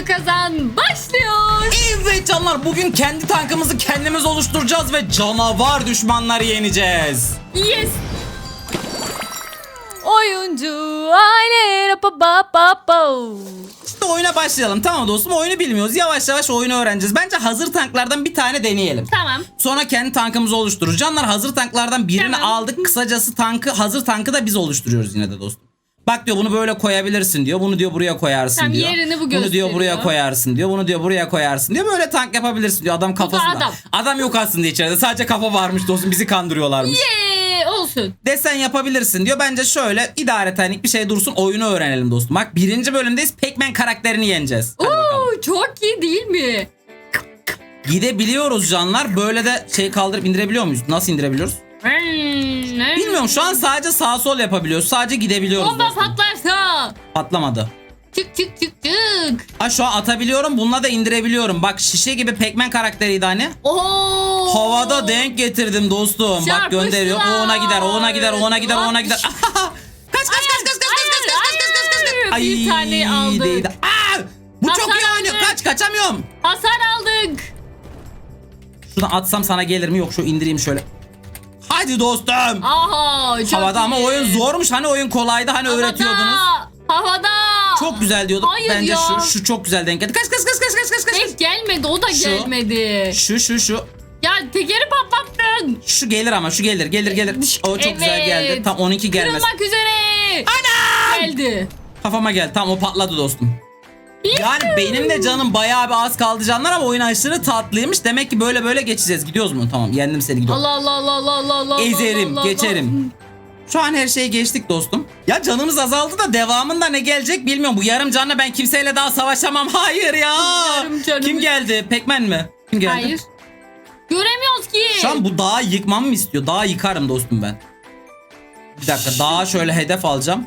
oyunu kazan başlıyor. Evet canlar bugün kendi tankımızı kendimiz oluşturacağız ve canavar düşmanları yeneceğiz. Yes. Oyuncu aile. İşte oyuna başlayalım tamam dostum oyunu bilmiyoruz yavaş yavaş oyunu öğreneceğiz. Bence hazır tanklardan bir tane deneyelim. Tamam. Sonra kendi tankımızı oluştururuz. Canlar hazır tanklardan birini Tamam. aldık. Kısacası tankı hazır tankı da biz oluşturuyoruz yine de dostum. Bak diyor bunu böyle koyabilirsin diyor. Bunu diyor buraya koyarsın Tamam, diyor. yerini bu Bunu diyor gösteriyor. buraya koyarsın diyor. Bunu diyor buraya koyarsın diyor. Böyle tank yapabilirsin diyor. Adam kafasında. adam. Adam yok aslında içeride. Sadece kafa varmış dostum. Bizi kandırıyorlarmış. Yee olsun. Desen yapabilirsin diyor. Bence şöyle idaretenlik bir şey dursun. Oyunu öğrenelim dostum. Bak birinci bölümdeyiz. Pac-Man karakterini yeneceğiz. Hadi bakalım. Oo, çok iyi değil mi? Gidebiliyoruz canlar. Böyle de şey kaldırıp indirebiliyor muyuz? Nasıl indirebiliyoruz? Bilmiyorum şu an sadece sağ sol yapabiliyoruz. Sadece gidebiliyoruz. Bomba dostum. patlarsa. Patlamadı. Çık çık çık çık. Ha şu an atabiliyorum. Bununla da indirebiliyorum. Bak şişe gibi Pac-Man karakteriydi hani. Oo. Havada denk getirdim dostum. Bak gönderiyor. O ona gider, o ona gider, o ona gider, o ona gider. kaç kaç kaç kaç kaç kaç kaç kaç kaç kaç kaç kaç. Hayır, bir tane aldık. değdi. Aa! Bu çok Hasar iyi oynuyor. aldık. Kaç kaçamıyorum. Hasar aldık. Şuradan atsam sana gelir mi? Yok şu indireyim şöyle. Hadi dostum. Aha çok Havada ama iyi. oyun zormuş. Hani oyun kolaydı. Hani Havada, öğretiyordunuz. Havada. Çok güzel diyorduk. Hayır Bence ya. şu şu çok güzel denk geldi. Kaç kaç kaç kaç kaç kaç kaç. Tek gelmedi o da Şu. gelmedi. Şu şu şu. Ya tekeri patlattın. Şu gelir ama şu gelir gelir gelir. O çok güzel Evet. geldi. Tam 12 gelmez. Kırılmak üzere. Anam! Geldi. Kafama geldi. Tam o patladı dostum. Yani benim de canım bayağı bir az kaldı canlar ama oyun aşırı tatlıymış. Demek ki böyle böyle geçeceğiz. Gidiyoruz mu? Tamam yendim seni gidiyorum. Allah Allah Allah Allah Allah Allah. Ezerim, Allah, Allah. geçerim. Şu an her şeyi geçtik dostum. Ya canımız azaldı da devamında ne gelecek bilmiyorum. Bu yarım canla ben kimseyle daha savaşamam. Hayır ya. Yarım canımız- Kim geldi? Pekmen mi? Kim geldi? Hayır. Göremiyoruz ki. Şu an bu dağı yıkmamı mı istiyor? Dağı yıkarım dostum ben. Bir dakika dağa şöyle hedef alacağım.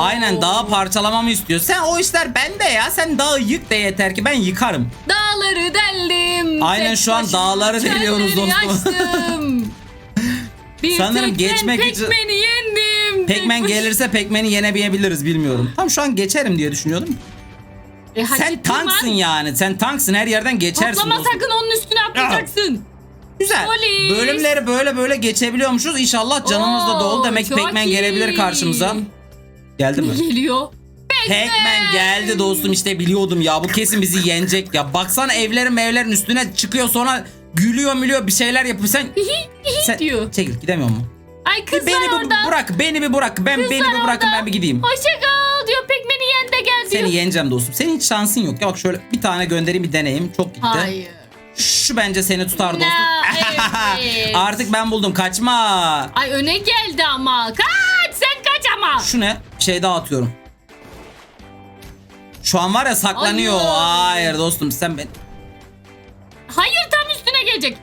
Aynen dağı parçalamamı istiyor. Sen o işler bende ya. Sen dağı yık de yeter ki ben yıkarım. Dağları deldim. Aynen şu an dağları deliyoruz dostum. Bir Sanırım geçmek için- Pekmen'i yendim. Pekmen gelirse Pekmen'i yenemeyebiliriz bilmiyorum. Tam şu an geçerim diye düşünüyordum. E, Sen tanksın lan. yani. Sen tanksın her yerden geçersin Patlama dostum. sakın onun üstüne atlayacaksın. Güzel. Polis. Bölümleri böyle böyle geçebiliyormuşuz. İnşallah canımız da dolu. Demek Pekmen iyi. gelebilir karşımıza. Geldi mi? Geliyor. Pac-Man geldi dostum işte biliyordum ya bu kesin bizi yenecek ya. Baksana evlerin evlerin üstüne çıkıyor sonra gülüyor mülüyor bir şeyler yapıyor. Sen, sen diyor. çekil gidemiyor mu? Ay kızlar Beni bir orada. bırak beni bir bırak. Ben beni bir Kızlar bırakın orada. ben bir gideyim. Hoşça kal diyor. Pekmen'i yen de gel diyor. Seni yeneceğim dostum. Senin hiç şansın yok. Ya bak şöyle bir tane göndereyim bir deneyim. Çok gitti. Hayır. Şu bence seni tutar dostum. No, evet. Artık ben buldum kaçma. Ay öne geldi ama. Kaç ama. Şu ne? Şey daha atıyorum. Şu an var ya saklanıyor. Hayır. Hayır dostum sen ben. Hayır tam üstüne gelecek.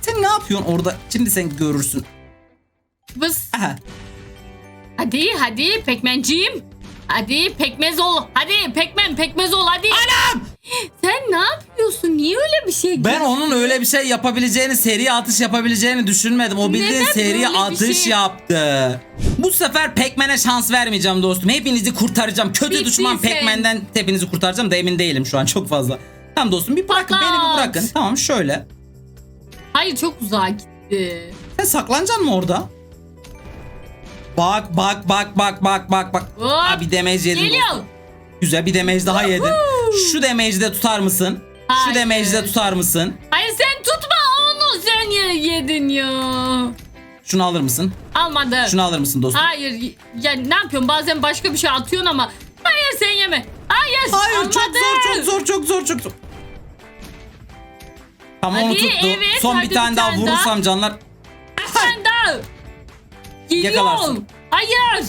Sen ne yapıyorsun orada? Şimdi sen görürsün. Bıs. Aha. Hadi hadi pekmenciğim. Hadi pekmez ol. Hadi pekmen pekmez ol hadi. Anam! Sen ne yapıyorsun? Niye öyle bir şey Ben onun öyle bir şey yapabileceğini, seri atış yapabileceğini düşünmedim. O bildiğin Neden seri böyle bir atış şey- yaptı. Bu sefer Pac-Man'e şans vermeyeceğim dostum. Hepinizi kurtaracağım. Kötü Bittin düşman sen. Pac-Man'den hepinizi kurtaracağım da emin değilim şu an çok fazla. Tamam dostum bir bırakın beni bir bırakın. Tamam şöyle. Hayır çok uzağa gitti. Sen saklanacaksın mı orada? Bak bak bak bak bak bak bak. Hop. Bir damage yedin Geliyor. dostum. Güzel bir damage daha yedin. Şu damage'i de tutar mısın? Şu Hayır. damage'i de tutar mısın? Hayır sen tutma onu sen ye- yedin ya. Şunu alır mısın? Almadı. Şunu alır mısın dostum? Hayır ya ne yapıyorsun bazen başka bir şey atıyorsun ama. Hayır sen yeme. Hayır. Hayır çok almadı. zor çok zor çok zor çok zor. Tamam onu Hadi, tuttu. evet, Son hadi bir tane bir daha tane vurursam canlar. Sen daha. Geliyor. Yakalarsın. Hayır.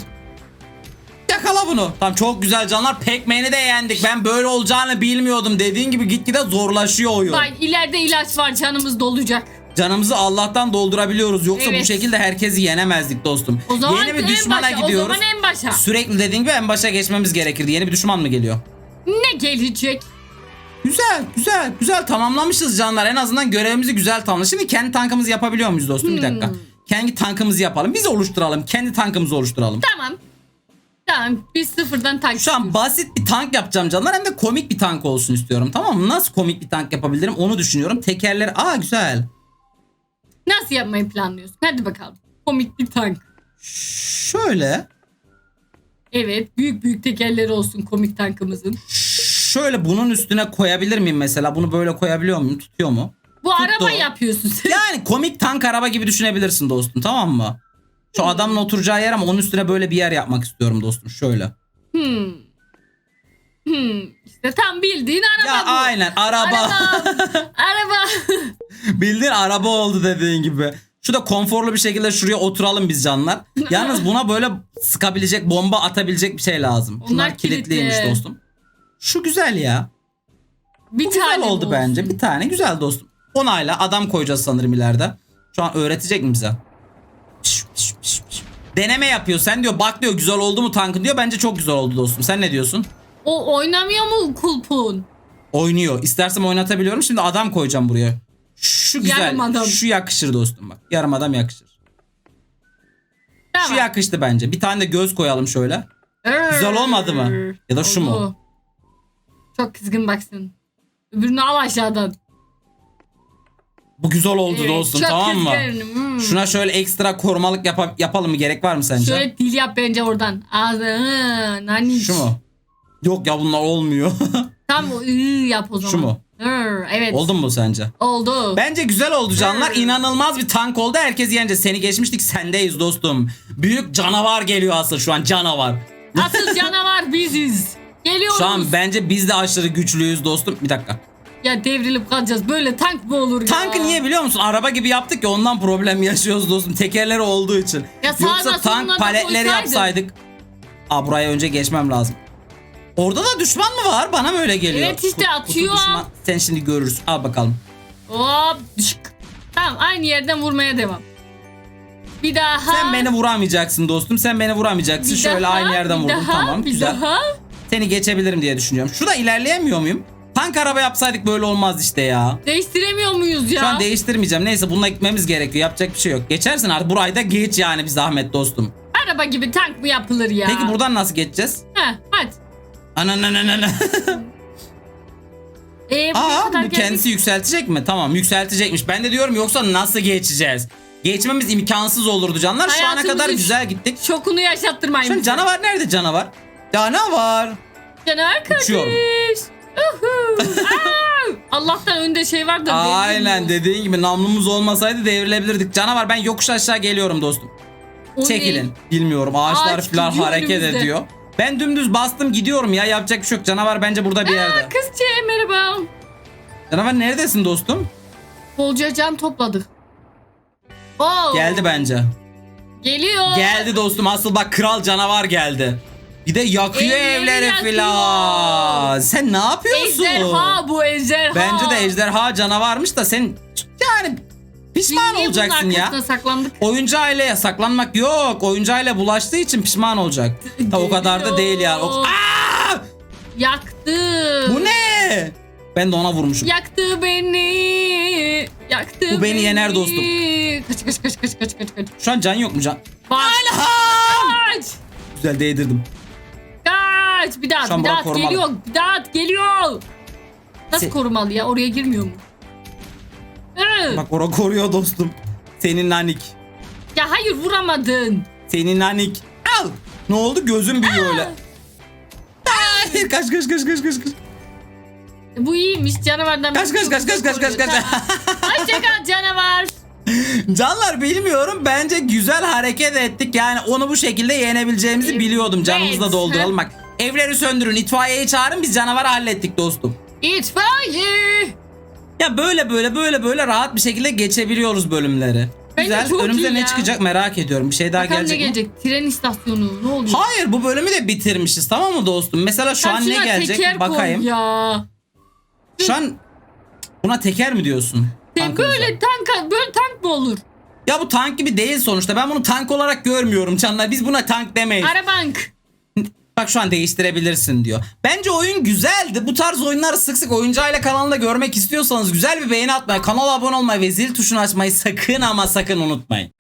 Yakala bunu. Tamam çok güzel canlar. Pac-Man'i de yendik. Ben böyle olacağını bilmiyordum. Dediğin gibi gitgide zorlaşıyor oyun. Bak ileride ilaç var canımız dolacak. Canımızı Allah'tan doldurabiliyoruz. Yoksa bu Evet. şekilde herkesi yenemezdik dostum. O zaman Yeni bir en düşmana başa, gidiyoruz. O zaman en başa. Sürekli dediğin gibi en başa geçmemiz gerekirdi. Yeni bir düşman mı geliyor? Ne gelecek? Güzel, güzel, güzel tamamlamışız canlar. En azından görevimizi güzel tamamladık. Şimdi kendi tankımızı yapabiliyor muyuz dostum? Bir dakika. Hmm. Kendi tankımızı yapalım. Biz oluşturalım. Kendi tankımızı oluşturalım. Tamam. Tamam biz sıfırdan tank Şu an basit bir tank yapacağım canlar hem de komik bir tank olsun istiyorum tamam mı? Nasıl komik bir tank yapabilirim onu düşünüyorum. Tekerleri aa güzel. Nasıl yapmayı planlıyorsun? Hadi bakalım. Komik bir tank. Şöyle Evet büyük büyük tekerleri olsun komik tankımızın. şöyle bunun üstüne koyabilir miyim mesela? Bunu böyle koyabiliyor muyum? Tutuyor mu? Bu Tuttu. araba yapıyorsun sen. Yani komik tank araba gibi düşünebilirsin dostum tamam mı? Şu adamın oturacağı yer ama onun üstüne böyle bir yer yapmak istiyorum dostum şöyle. Hmm. Hmm. İşte tam bildiğin araba Ya bu. aynen araba. Araba. araba. Bildiğin araba oldu dediğin gibi. Şu da konforlu bir şekilde şuraya oturalım biz canlar. Yalnız buna böyle sıkabilecek, bomba atabilecek bir şey lazım. Onlar Bunlar kilitliymiş kilitli. dostum. Şu güzel ya. Bir Bu güzel tane oldu olsun. bence. Bir tane güzel dostum. Onayla adam koyacağız sanırım ileride. Şu an öğretecek mi bize? Piş, piş. Deneme yapıyor. Sen diyor bak diyor güzel oldu mu tankın diyor. Bence çok güzel oldu dostum. Sen ne diyorsun? O oynamıyor mu kulpun? Oynuyor. İstersem oynatabiliyorum. Şimdi adam koyacağım buraya. Şu güzel. Yarım adam. Şu yakışır dostum bak. Yarım adam yakışır. Tamam. Şu yakıştı bence. Bir tane de göz koyalım şöyle. Güzel olmadı mı? Ya da şu mu? Çok kızgın baksın. Öbürünü al aşağıdan. Bu güzel oldu Evet, dostum çok tamam mı? Hmm. Şuna şöyle ekstra korumalık yapa- yapalım mı? Gerek var mı sence? Şöyle dil yap bence oradan. Ağzını nani. Şu mu? Yok ya bunlar olmuyor. Tam ıı yap o zaman. Şu mu? Hır, evet. oldu mu bu sence? Oldu. Bence güzel oldu canlar. Hmm. İnanılmaz bir tank oldu. Herkes yence. Seni geçmiştik sendeyiz dostum. Büyük canavar geliyor asıl şu an canavar. Asıl canavar biziz. Geliyoruz. Şu an bence biz de aşırı güçlüyüz dostum. Bir dakika. Ya devrilip kalacağız. Böyle tank mı olur ya? Tankı niye biliyor musun? Araba gibi yaptık ya ondan problem yaşıyoruz dostum. Tekerleri olduğu için. Ya sağına Yoksa soluna tank da paletleri koysaydın. yapsaydık. Aa buraya önce geçmem lazım. Orada da düşman mı var? Bana mı öyle geliyor? Evet işte Kutu- atıyor. düşman. Sen şimdi görürsün. Al bakalım. Hop. düşük. Tamam aynı yerden vurmaya devam. Bir daha. Sen beni vuramayacaksın dostum. Sen beni vuramayacaksın. Bir Şöyle daha, aynı yerden bir vurdum. daha, tamam bir güzel. Daha. Seni geçebilirim diye düşünüyorum. Şurada ilerleyemiyor muyum? Tank araba yapsaydık böyle olmaz işte ya. Değiştiremiyor muyuz ya? Şu an değiştirmeyeceğim. Neyse bununla gitmemiz gerekiyor. Yapacak bir şey yok. Geçersin artık. Burayı da geç yani bir zahmet dostum. Araba gibi tank mı yapılır ya? Peki buradan nasıl geçeceğiz? Heh, hadi. Anananana. Ee, buraya Aa kadar bu geldik. kendisi yükseltecek mi? Tamam yükseltecekmiş. Ben de diyorum yoksa nasıl geçeceğiz? Geçmemiz imkansız olurdu canlar. Şu ana Hayatımızın kadar şu- güzel gittik. Şokunu yaşattırmayın. Şu an bize. canavar nerede canavar? Canavar. Canavar kardeş. Uçuyorum. Aa! Allah'tan önde şey var da. Aynen dediğin gibi namlumuz olmasaydı devrilebilirdik. Canavar ben yokuş aşağı geliyorum dostum. O? Çekilin. Bilmiyorum ağaçlar Ağaç falan gidiyor hareket önümüzde. ediyor. Ben dümdüz bastım gidiyorum ya yapacak bir şey yok. Canavar bence burada bir yerde. Kızçe merhaba. Canavar neredesin dostum? Bolca can topladık. Oo. Geldi bence. Geliyor. Geldi dostum asıl bak kral canavar geldi. Bir de yakıyor Evleri evleri yakıyor. filan. Sen ne yapıyorsun? Ejderha bu ejderha. Bence de ejderha canavarmış da sen yani Biz pişman niye olacaksın ya. arkasına saklandık. Oyuncu aileye saklanmak yok. Oyuncu aile bulaştığı için pişman olacak. Ta o kadar da değil ya. O- Aa! Yaktı. Bu ne? Ben de ona vurmuşum. Yaktı beni. Yaktı Bu beni yener dostum. Kaç kaç kaç kaç kaç kaç kaç. Şu an can yok mu can? Bak. Güzel değdirdim. Kaç. Bir daha at, bir daha bura at. korumalı. Geliyor. Bir daha at. Geliyor. Nasıl Se- korumalı ya? Oraya girmiyor mu? Hı. Bak orada koruyor dostum. Senin nanik. Ya hayır vuramadın. Senin nanik. Al. Ne oldu? Gözüm büyüyor öyle. Hayır kaç kaç kaç kaç kaç kaç. E, Bu iyiymiş canavardan. Kaç kaç kaç kaç kaç kaç kaç. koruyor. Tamam. Hoşça kal canavar. Canlar bilmiyorum. Bence güzel hareket ettik. Yani onu bu şekilde yenebileceğimizi Evet. biliyordum. Canımızı da dolduralım bak. Evleri söndürün. itfaiyeyi çağırın. Biz canavarı hallettik dostum. İtfaiye. Ya böyle böyle böyle böyle rahat bir şekilde geçebiliyoruz bölümleri. Bence Güzel. çok Önümüze iyi ne ya. çıkacak merak ediyorum. Bir şey daha Bakalım ne gelecek mi? gelecek? Tren istasyonu ne oluyor? Hayır bu bölümü de bitirmişiz tamam mı dostum? Mesela şu Sen an ne şuna gelecek teker koy bakayım. ya. Şu an buna teker mi diyorsun? Tankımıza? böyle tank böyle tank mı olur? Ya bu tank gibi değil sonuçta. Ben bunu tank olarak görmüyorum canlar. Biz buna tank demeyiz. Arabank. Bak şu an değiştirebilirsin diyor. Bence oyun güzeldi. Bu tarz oyunları sık sık oyuncu aile kanalında görmek istiyorsanız güzel bir beğeni atmayı, kanala abone olmayı ve zil tuşunu açmayı sakın ama sakın unutmayın.